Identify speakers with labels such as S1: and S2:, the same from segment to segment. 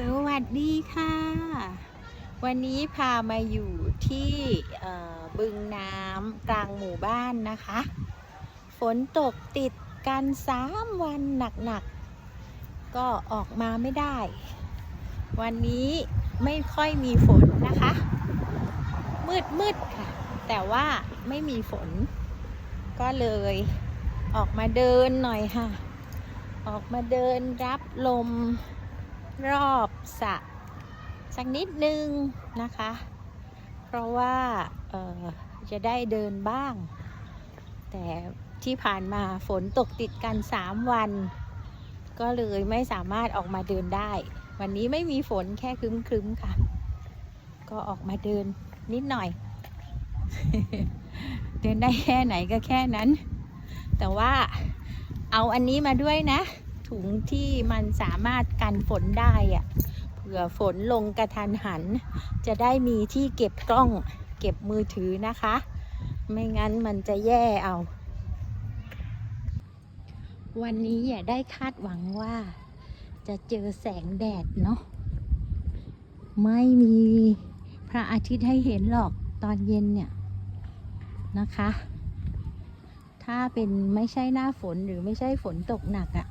S1: สวัสดีค่ะ วันนี้พามาอยู่ที่บึงน้ำกลางหมู่บ้านนะคะ ฝนตกติดกันสามวันหนักๆ ก็ออกมาไม่ได้ วันนี้ไม่ค่อยมีฝนนะคะ มืดๆค่ะ แต่ว่าไม่มีฝน ก็เลยออกมาเดินหน่อยค่ะ ออกมาเดินรับลม รอบสระสักนิดนึงนะคะ เพราะว่าจะได้เดินบ้าง แต่ที่ผ่านมาฝนตกติดกัน 3 วัน ก็เลยไม่สามารถออกมาเดินได้ วันนี้ไม่มีฝนแค่ครึ้มๆค่ะ ก็ออกมาเดินนิดหน่อย เดินได้แค่ไหนก็แค่นั้น แต่ว่าเอาอันนี้มาด้วยนะ ถุงที่มันสามารถกันฝนได้อะเผื่อฝนลงกระทันหัน จะได้มีที่เก็บกล้องเก็บมือถือนะคะ ไม่งั้นมันจะแย่เอา วันนี้อย่าได้คาดหวังว่า จะเจอแสงแดดเนาะไม่มีพระอาทิตย์ให้เห็นหรอกตอนเย็นเนี่ยนะคะ ถ้าเป็นไม่ใช่หน้าฝนหรือไม่ใช่ฝนตกหนักอะ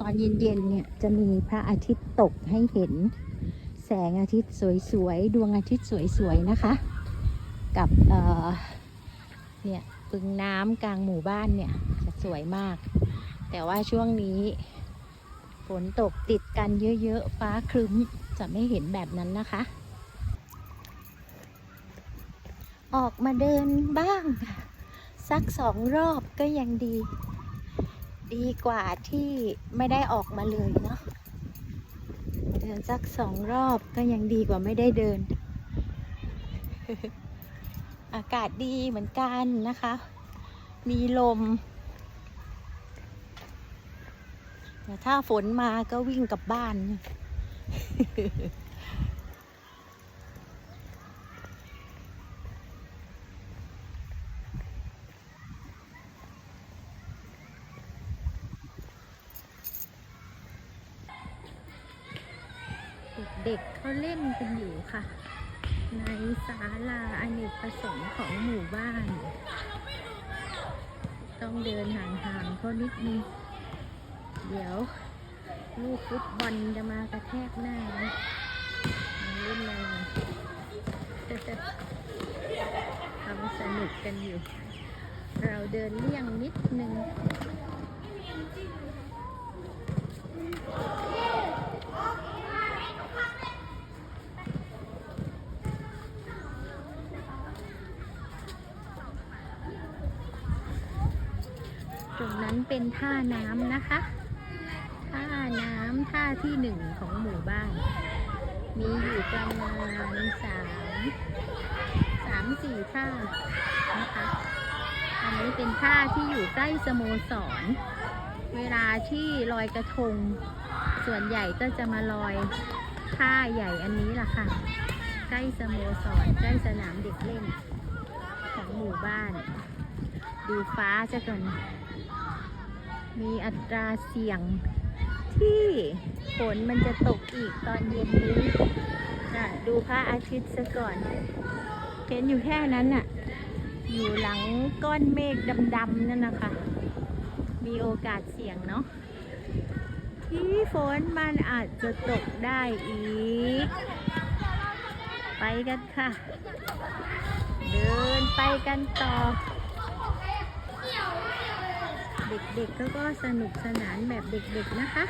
S1: ตอนเย็นๆเนี่ยจะมีพระอาทิตย์ตกให้เห็น แสงอาทิตย์สวยๆ ดวงอาทิตย์สวยๆ นะคะ กับเเนี่ยปึงน้ำกลางหมู่บ้านเนี่ยจะสวยมาก แต่ว่าช่วงนี้ฝนตกติดกันเยอะๆ ฟ้าครึ้มจะไม่เห็นแบบนั้นนะคะ ออกมาเดินบ้าง สักสองรอบก็ยังดี ดีกว่าที่ไม่ได้ออกมาเลยเนาะเดินสักสองรอบก็ยังดีกว่าไม่ได้เดิน อากาศดีเหมือนกันนะคะ มีลมแต่ถ้าฝนมาก็วิ่งกลับบ้าน เด็กเขาเล่นกันอยู่ค่ะ ในศาลาอเนกประสงค์ของหมู่บ้าน ต้องเดินห่างๆเขานิดนึง เดี๋ยวลูกฟุตบอลจะมากระแทกหน้าเล่นอะไรทำสนุกกันอยู่ เราเดินเลี่ยงนิดนึง ตรงนั้นเป็นท่าน้ำนะคะ ท่าน้ำท่าที่หนึ่งของหมู่บ้าน มีอยู่ประมาณสามสามสี่ท่านะคะ อันนี้เป็นท่าที่อยู่ใกล้สโมสร เวลาที่ลอยกระทง ส่วนใหญ่ก็จะมาลอยท่าใหญ่อันนี้ล่ะค่ะ ใกล้สโมสรใกล้สนามเด็กเล่นของหมู่บ้าน ดูฟ้าซะก่อน มีอัตราเสี่ยงที่ฝนมันจะตกอีกตอนเย็นนี้น่ะดูพระอาทิตย์ซะก่อน เห็นอยู่แค่นั้นน่ะ อยู่หลังก้อนเมฆดำๆนั่นนะคะ มีโอกาสเสี่ยงเนาะที่ฝนมันอาจจะตกได้อีก ไปกันค่ะ เดินไปกันต่อ เด็กๆก็ก็สนุกสนานแบบเด็กๆนะคะ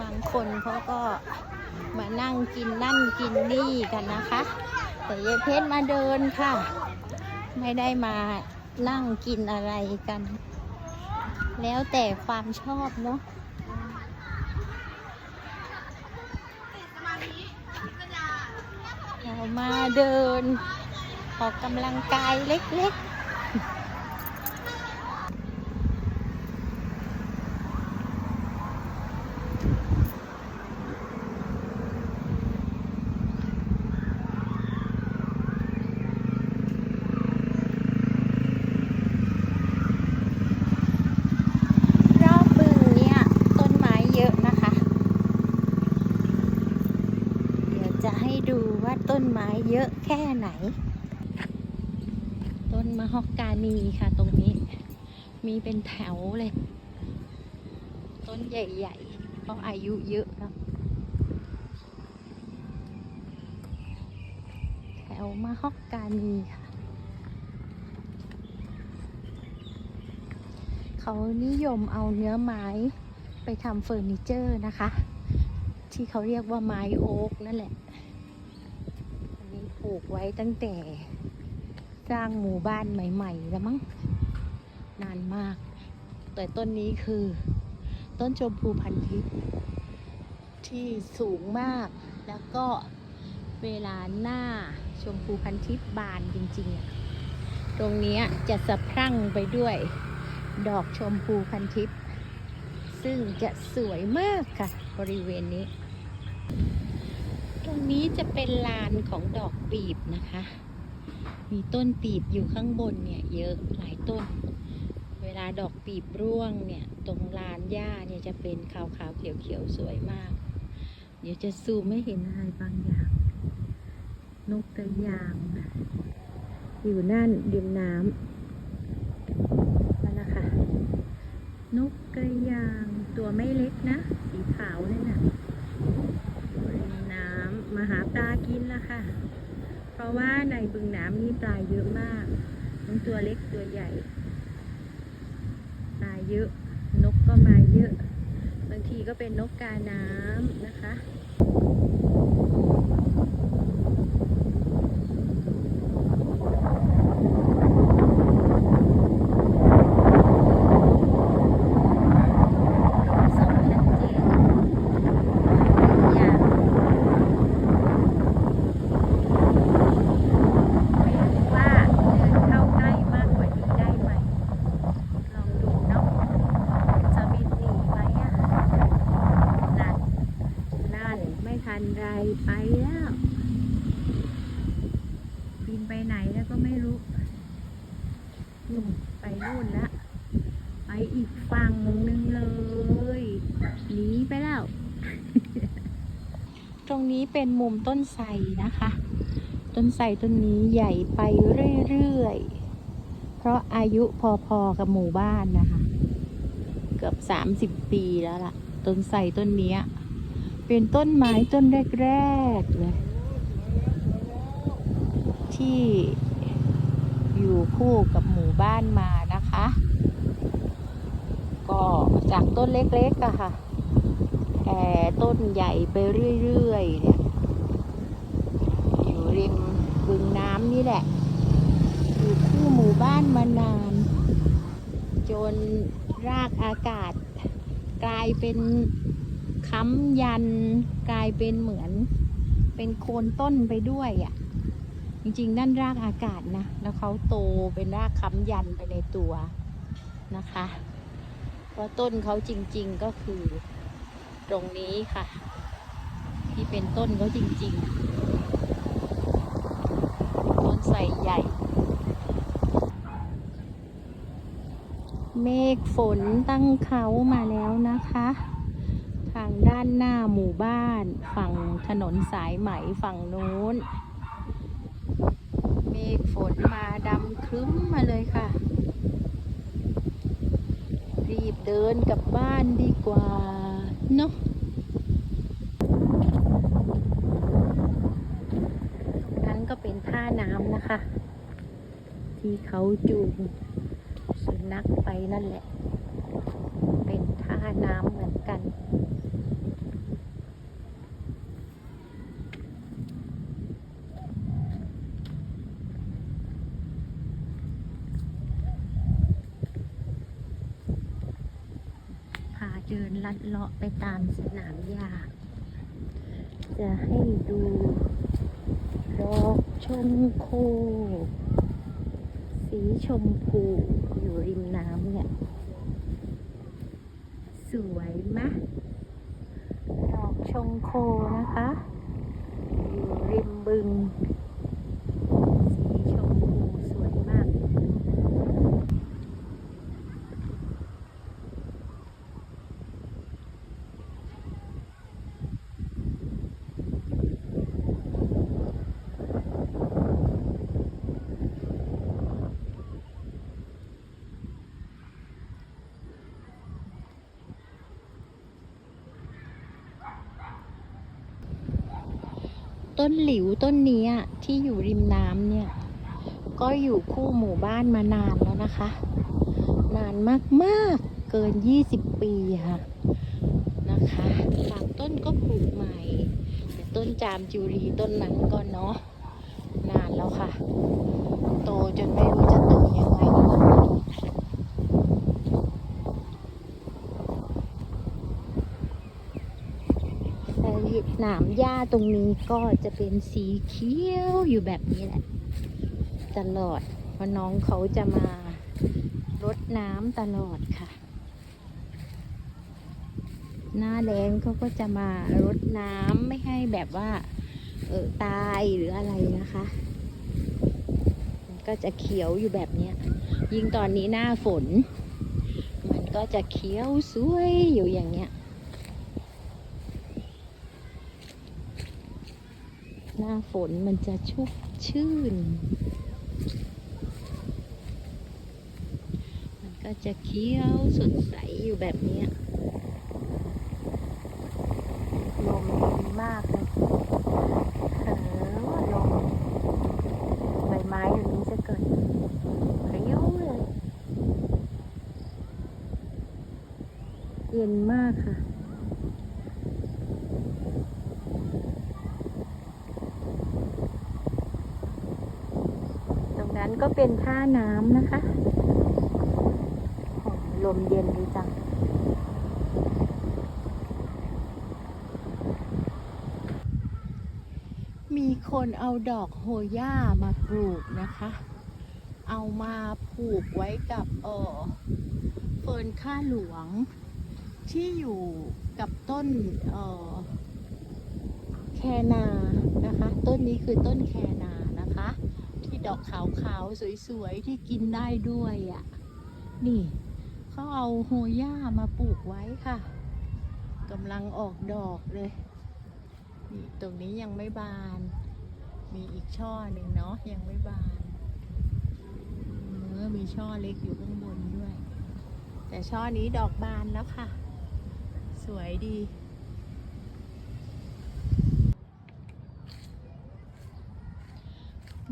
S1: บางคนเขาก็มานั่งกินนั่นกินนี่กันนะคะ แต่ยายเพชรมาเดินค่ะ ไม่ได้มานั่งกินอะไรกัน แล้วแต่ความชอบเนาะเรามาเดิน ออกกำลังกายเล็กจะให้ดูว่าต้นไม้เยอะ แค่ไหน ต้นมะฮอกกานีค่ะตรงนี้ มีเป็นแถวเลย ต้นใหญ่ๆเพราะอายุเยอะแล้วแถวมะฮอกกานีค่ะเขานิยมเอาเนื้อไม้ไปทำเฟอร์นิเจอร์นะคะ ที่เขาเรียกว่าไม้โอ๊กนั่นแหละ ลูกไว้ตั้งแต่สร้างหมู่บ้านใหม่ ๆ แล้วมั้งนานมาก แต่ต้นนี้คือ ต้นชมพูพันทิพย์ที่สูงมาก แล้วก็เวลาหน้าชมพูพันทิพย์บานจริงๆ ตรงนี้จะสะพรั่งไปด้วย ดอกชมพูพันทิพย์ซึ่งจะสวยมากค่ะ บริเวณนี้ ตรงนี้จะเป็นลานของดอกปีบนะคะ มีต้นปีบอยู่ข้างบนเนี่ยเยอะหลายต้น เวลาดอกปีบร่วงเนี่ยตรงลานหญ้าเนี่ยจะเป็นขาวๆเขียวๆสวยมาก เดี๋ยวจะซูมไม่เห็นอะไรบางอย่าง นกกระยางอยู่นั่นริมน้ำนั่นนะคะ นกกระยางตัวไม่เล็กนะ สีขาวนั่นน่ะ มาหาปลากินละค่ะ เพราะว่าในบึงน้ำนี่ปลาเยอะมากทั้งตัวเล็กตัวใหญ่ ปลาเยอะ นกก็มาเยอะ บางทีก็เป็นนกกาน้ำนะคะ สองชัดเจนอย่างไม่รู้ว่าเดินเข้าใกล้มากกว่านี้ได้ไหม ลองดูเนาะจะบินหนีไหมอะนั่นนั่นไม่ทันไรไปแล้ว บินไปไหนแล้วก็ไม่รู้นู่นไปนู่นละไปอีกฝั่งหนึ่งเลยหนีไปแล้ว ตรงนี้ เป็นมุมต้นไทรนะคะ ต้นไทรต้นนี้ใหญ่ไปเรื่อยๆ เพราะอายุพอๆกับหมู่บ้านนะคะ เกือบสามสิบปีแล้วล่ะ ต้นไทรต้นนี้เป็นต้นไม้ต้นแรกๆเลยที่อยู่คู่กับหมู่บ้านมานะคะ ก็จากต้นเล็กๆอะค่ะแผ่ต้นใหญ่ไปเรื่อยๆเนี่ยริมบึง นี่แหละ อยู่คู่หมู่บ้านมานาน จนรากอากาศ กลายเป็นค้ำยัน กลายเป็นเหมือน เป็นโคนต้นไปด้วยอะ่ะ จริงๆ นั่นรากอากาศนะ แล้วเขาโตเป็นรากค้ำยันไปในตัวนะคะเพราะต้นเขาจริงๆก็คือตรงนี้ค่ะ ที่เป็นต้นเขาจริงๆ หญ่เมฆฝนตั้งเขามาแล้วนะคะ ทางด้านหน้าหมู่บ้าน ฝั่งถนนสายไหมฝั่งนู้น เมฆฝนมาดำครึ้มมาเลยค่ะ รีบเดินกลับบ้านดีกว่าเนาะนั้นก็เป็ นท่าน้ำนะคะ ที่เขาจูงสุนัขไปนั่นแหละ เป็นท่าน้ำเหมือนกันพาเดินลัดเลาะไปตามสนามหญ้าจะให้ดู ดอกชมโค สีชมพูอยู่ริมน้ำเนี่ย สวยไหมดอกชงโคนะคะ อยู่ริมบึง สีชมพูสวยมาก ต้นหลิวต้นเนี้ยที่อยู่ริมน้ำเนี่ย ก็อยู่คู่หมู่บ้านมานานแล้วนะคะ นานมากๆเกิน 20 ปีค่ะนะคะบางต้นก็ปลูกใหม่ แต่ต้นจามจุรีต้นนั้นก็เนาะนานแล้วค่ะ โตจนไม่รู้จะโตยังไง แต่ หนามหญ้าตรงนี้ก็จะเป็นสีเขียวอยู่แบบนี้แหละ ตลอดเพราะน้องเขาจะมารดน้ำตลอดค่ะ หน้าแรงเขาก็จะมารดน้ำไม่ให้แบบว่า เออตายหรืออะไรนะคะก็จะเขียวอยู่แบบนี้ยยิ่งตอนนี้หน้าฝน มันก็จะเขียวสวยอยู่อย่างเงี้ย หน้าฝนมันจะชุบชื่น มันก็จะเขียวสดใสอยู่แบบนี้ลมดีมากเลยเออลมใบไม้อยู่นี้จะเกิดพริ้วเลย เย็นมากค่ะ ตรง นั้นก็เป็นท่าน้ำนะคะ ลมเย็นดีจัง มีคนเอาดอกโหย่ามาปลูกนะคะ เอามาผูกไว้กับเออเฟิร์นข้าหลวง ที่อยู่กับต้นเออแคนานะคะ ต้นนี้คือต้นแคนา ดอกขาวๆ สวยๆ ที่กินได้ด้วยอะ่ะ นี่เขาเอาโฮย่ามาปลูกไว้ค่ะกำลังออกดอกเลย นี่ตรงนี้ยังไม่บาน มีอีกช่อหนึ่งเนาะยังไม่บานเออมีช่อเล็กอยู่ข้างบนด้วย แต่ช่อนี้ดอกบานแล้วค่ะ สวยดี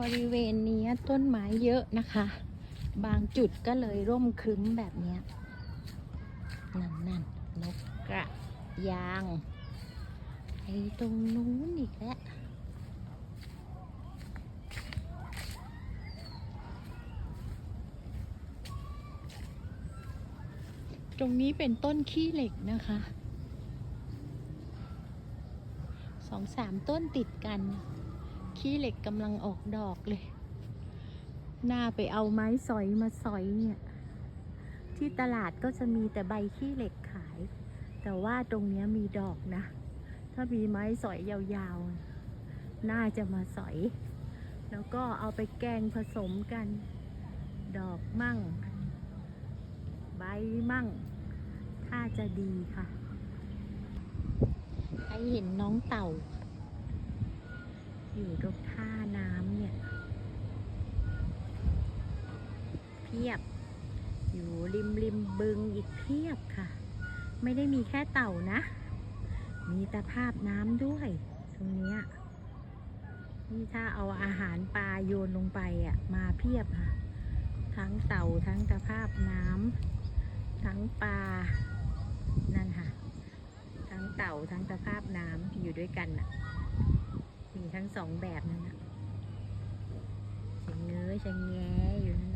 S1: บริเวณนี้ต้นไม้เยอะนะคะ บางจุดก็เลยร่มครึ้มแบบนี้นั่นนั่นนกกระยางไอ้ตรงนู้นอีกแล้วตรงนี้เป็นต้นขี้เหล็กนะคะสองสามต้นติดกัน ขี้เหล็กกำลังออกดอกเลยน่าไปเอาไม้สอยมาสอยเนี่ย ที่ตลาดก็จะมีแต่ใบขี้เหล็กขาย แต่ว่าตรงนี้มีดอกนะ ถ้ามีไม้สอยยาวๆ น่าจะมาสอย แล้วก็เอาไปแกงผสมกัน ดอกมั่ง ใบมั่ง ถ้าจะดีค่ะให้เห็นน้องเต่า อยู่ตรงท่าน้ำเนี่ย เพียบ อยู่ริมริมบึงอีกเพียบค่ะ ไม่ได้มีแค่เต่านะ มีตะภาพน้ำด้วย ตรงเนี้ยนี่ถ้าเอาอาหารปลาโยนลงไปอะ มาเพียบค่ะ ทั้งเต่าทั้งตะภาพน้ำทั้งปลา นั่นค่ะ ทั้งเต่าทั้งตะภาพน้ำอยู่ด้วยกันน่ะ ทั้งสองแบบนั่นนะชะเง้อชะแงอยู่นั่น